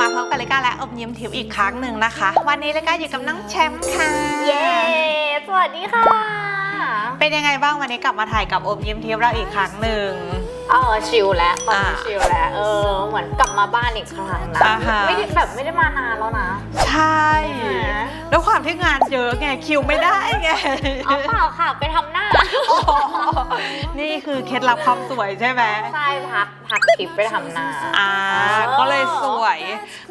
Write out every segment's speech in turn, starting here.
มาพบกับเลก้าและอมยิ้มทิพย์อีกครั้งหนึ่งนะคะ วันนี้เลก้าอยู่กับน้องแชมป์ค่ะ เย้ สวัสดีค่ะ เป็นยังไงบ้างวันนี้กลับมาถ่ายกับอมยิ้มทิพย์เราอีกครั้งหนึ่งเออชิลแล้วตอนนี้อ่าชิลแล้วเออเหมือนกลับมาบ้านอีกครั้งนะอ่าฮะไม่ได้แบบไม่ได้มานานแล้วนะ ใช่ใช่ไหมด้วยความที่งานเยอะไงคิวไม่ได้ไงเอาเปล่าค่ะไปทำหน้าโอ้โห นี่คือเคล็ดลับความสวยใช่ไหม ใช่พักพักทริปไปทำหน้าอ่า ก็เลยสวย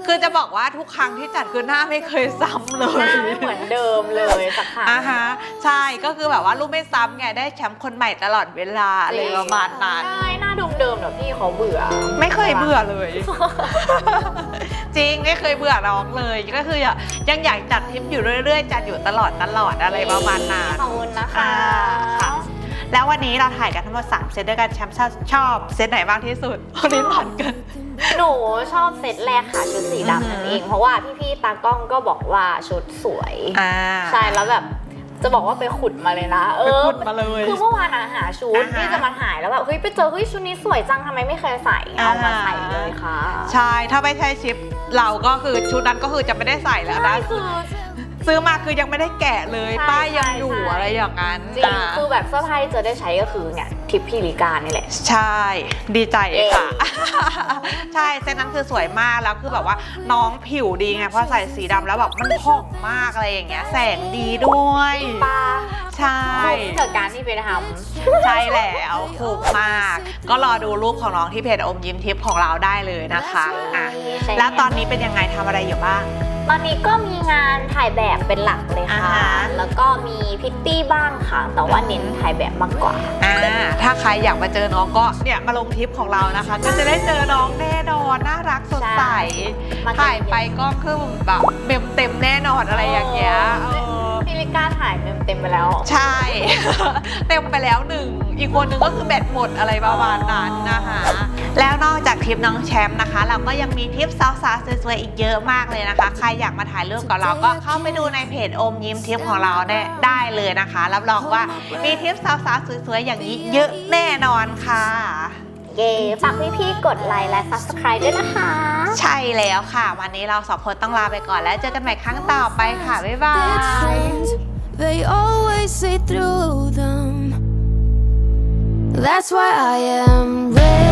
คือจะบอกว่าทุกครั้งที่จัดคือหน้าไม่เคยซ้ำเลหน้ายไม่เหมือนเดิมเลยสักครั้ง อ่าฮะใช่ก็คือแบบว่าลูกไม่ซ้ำไงได้แชมป์คนใหม่ตลอดเวลาอะไรประมาณนั้น ใช่หน้าเดิมๆเดี๋ยวพี่เขาเบื่อ ไม่เคยเบื่อเลย จริงไม่เคยเบื่อน้องเลย ก็คือยังอยากจัดทริปอยู่เรื่อยๆ จัดอยู่ตลอดตลอดอะไรประมาณนั้น ขอบคุณนะคะ อ่าค่ะ แล้ววันนี้เราถ่ายกันทั้งหมด3เซตด้วยกันแชมป์ชอบเซตไหนบ้างที่สุดวันนี้ผ่านกัน หนูชอบเซตแรกค่ะชุดสีอือดำหือนั่นเอง เพราะว่าพี่ๆตากล้องก็บอกว่าชุดสวยอ่าใช่แล้วแบบจะบอกว่าไปขุดมาเลยนะ เอไปอขุดมาเลยคือเมื่อวานอะหาชุดอ่าฮะ ที่จะมาถ่ายแล้วแบบเฮ้ยไปเจอเฮ้ยชุดนี้สวยจังทำไมไม่เคยใส่เอามาอ่าใส่เลยค่ะใช่ถ้าไม่ใช่ชิป เราก็คือชุดนั้นก็คือจะไม่ได้ใส่แล้วใช่นะ คือ ซื้อมาคือยังไม่ได้แกะเลย ใช่ป้ายยังอยู่ใช่อะไรอย่างนั้นจริงอ่าคือแบบเสื้อผ้าที่เจอได้ใช้ก็คือเนี่ยทิปพีริการนี่แหละ ใช่ ดีใจค่ะเย้ใช่เซตนั้นคือสวยมากแล้วคือแบบว่าน้องผิวดีไงเพราะใส่สีดำแล้วแบบมันผ่องมากอะไรอย่างเงี้ย แสงดีด้วย ปลาใช่ คุ้มกับการที่ไปทใช่แล้วคุ้มมาก ก็รอดูรูปของน้องที่เพจอมยิ้มทิพย์ของเราได้เลยนะคะอะำใช่แล้วตอนนี้เป็นยังไงทำอะไรอยู่บ้าง ตอนนี้ก็มีงานถ่ายแบบเป็นหลักเลยค่ะอ่าฮะ แล้วก็มีพิตตี้บ้างค่ะ แต่ว่าเน้นถ่ายแบบมากกว่า อ่าถ้าใครอยากมาเจอน้องก็เนี่ยมาลงทริปของเรานะคะ ก็จะได้เจอน้องแน่นอนน่ารักสดใสมาเจอถ่ายไปก็คือแบบเต็มเต็มๆแน่นอนอะไรอย่างเงี้ยเออพิริการถ่ายเต็มเต็มๆไปแล้ว ใช่ เต็มไปแล้วหนึ่ง อีกคนหนึ่งก็คือแบตหมดอะไรประมาณนั้นนะคะ แล้วนอกจากทริปน้องแชมป์นะคะ เราก็ยังมีทริปสาวๆสวยๆอีกเยอะมากเลยนะคะ ใครอยากมาถ่ายรูปกับเราก็เข้าไปดูในเพจโอมยิ้มทริปของเราได้ได้เลยนะคะรับรองว่ามีทริปสาวๆสวยๆอย่างนี้เยอะแน่นอนค่ะเย้ฝากพี่ๆกดไลค์และ subscribe ด้วยนะคะ ใช่แล้วค่ะ วันนี้เราสองคนต้องลาไปก่อนแล้วเจอกันใหม่ครั้งต่อไปค่ะ บ๊ายบา Good ย friends, they always see through them. That's why I am ready.